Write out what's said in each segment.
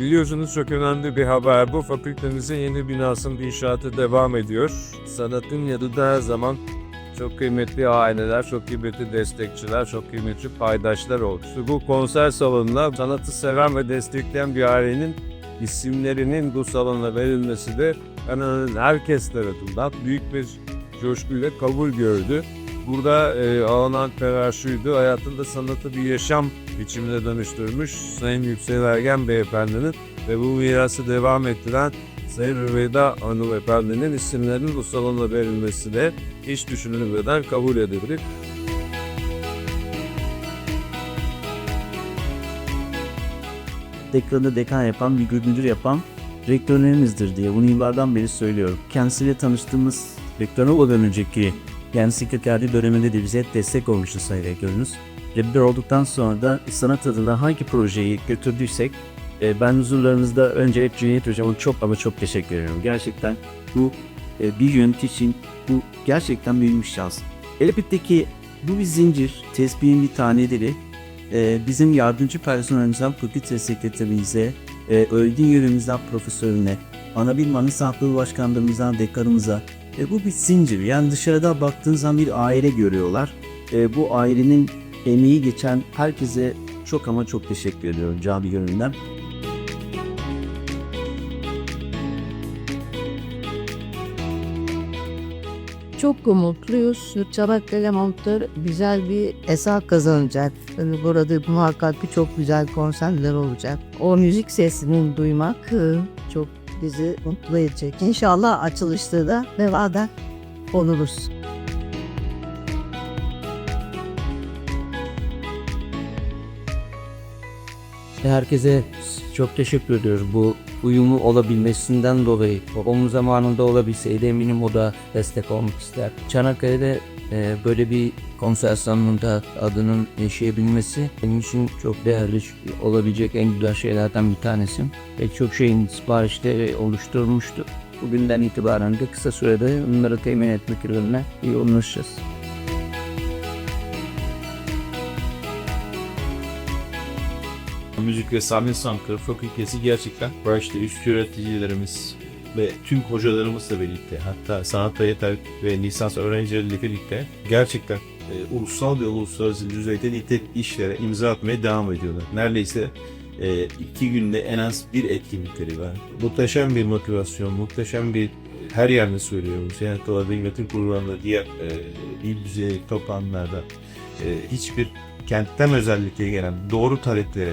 Biliyorsunuz çok önemli bir haber bu. Fakültemizin yeni binasının inşaatı devam ediyor. Sanatın yanında her zaman çok kıymetli aileler, çok kıymetli destekçiler, çok kıymetli paydaşlar oldu. Bu konser salonuna sanatı seven ve destekleyen bir ailenin isimlerinin bu salona verilmesi de Kanada'nın herkes tarafından büyük bir coşkuyla kabul gördü. Burada e, alınan karar şuydu, hayatında sanatı bir yaşam biçimine dönüştürmüş Sayın Yüksel Ergen Beyefendinin ve bu mirası devam ettiren Sayın Rüveyda Anıl Efendi'nin isimlerinin bu salona verilmesi de hiç düşünülmeden kabul edildi. Dekranı dekan yapan, bir müdür yapan rektörlerimizdir diye bunu yıllardan beri söylüyorum. Kendisiyle tanıştığımız rektör olmadan önceki yani sekreterliği döneminde de bize destek olmuştu sayın rektörümüz. Rektör olduktan sonra da sanat adına hangi projeyi götürdüysek e, ben huzurlarınızda önce hep Cüneyt Hocam'a çok ama çok teşekkür ediyorum. Gerçekten bu e, bir yönetici için bu gerçekten büyük bir şans. Elbette ki bu bir zincir, tesbihin bir taneleri. E, bizim yardımcı personelimizden fakülte sekreterimize, e, öğretim yönümüzden profesörüne, ana bilim anı sağlığı başkanlarımızdan dekanımıza. E, bu bir zincir. Yani dışarıda baktığın zaman bir aile görüyorlar. E, bu ailenin emeği geçen herkese çok ama çok teşekkür ediyorum cami gönlünden. Çok umutluyuz. Çanakkale Montör güzel bir eser kazanacak. Yani Burada muhakkak birçok güzel konserler olacak. O müzik sesini duymak çok bizi mutlu edecek. İnşallah açılışta da Nevada oluruz. Herkese çok teşekkür ediyoruz bu uyumu olabilmesinden dolayı. Onun zamanında olabilseydi eminim o da destek olmak ister. Çanakkale'de e, böyle bir konser salonunda adının yaşayabilmesi benim için çok değerli olabilecek en güzel şeylerden bir tanesi. Pek çok şeyin siparişleri oluşturulmuştu. Bugünden itibaren de kısa sürede onları temin etmek üzerine yoğunlaşacağız. Müzik ve Sahne Sanatları Fakültesi gerçekten başta üst yöneticilerimiz ve tüm hocalarımızla birlikte hatta sanat yeter ve lisans öğrencileriyle birlikte gerçekten e, ulusal ve uluslararası düzeyde nitek işlere imza atmaya devam ediyorlar. Neredeyse e, iki günde en az bir etkinlikleri var. Muhteşem bir motivasyon, muhteşem bir her yerde söylüyorum. Seyahat Dolarda Yönetim Kurulu'nda diğer e, il düzey toplantılarda e, hiçbir kentten özellikle gelen doğru talepleri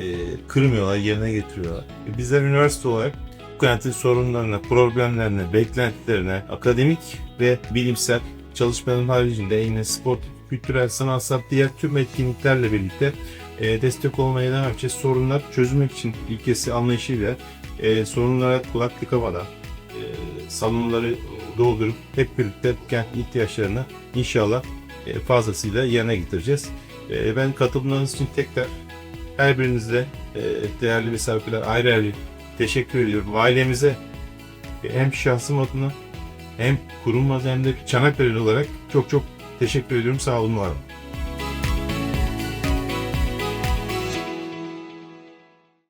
e, kırmıyorlar, yerine getiriyorlar. E, bizler üniversite olarak bu kentin sorunlarına, problemlerine, beklentilerine, akademik ve bilimsel çalışmaların haricinde yine spor, kültürel, sanatsal diğer tüm etkinliklerle birlikte e, destek olmaya devam edeceğiz. Sorunlar çözmek için ilkesi anlayışıyla e, sorunlara kulak tıkamadan e, salonları doldurup hep birlikte kentin ihtiyaçlarını inşallah e, fazlasıyla yerine getireceğiz. E, ben katılımlarınız için tekrar her birinize e, değerli misafirler ayrı ayrı teşekkür ediyorum. Ailemize e, hem şahsım adına hem kurum adına hem de Çanakkale olarak çok çok teşekkür ediyorum. Sağ olun, var olun.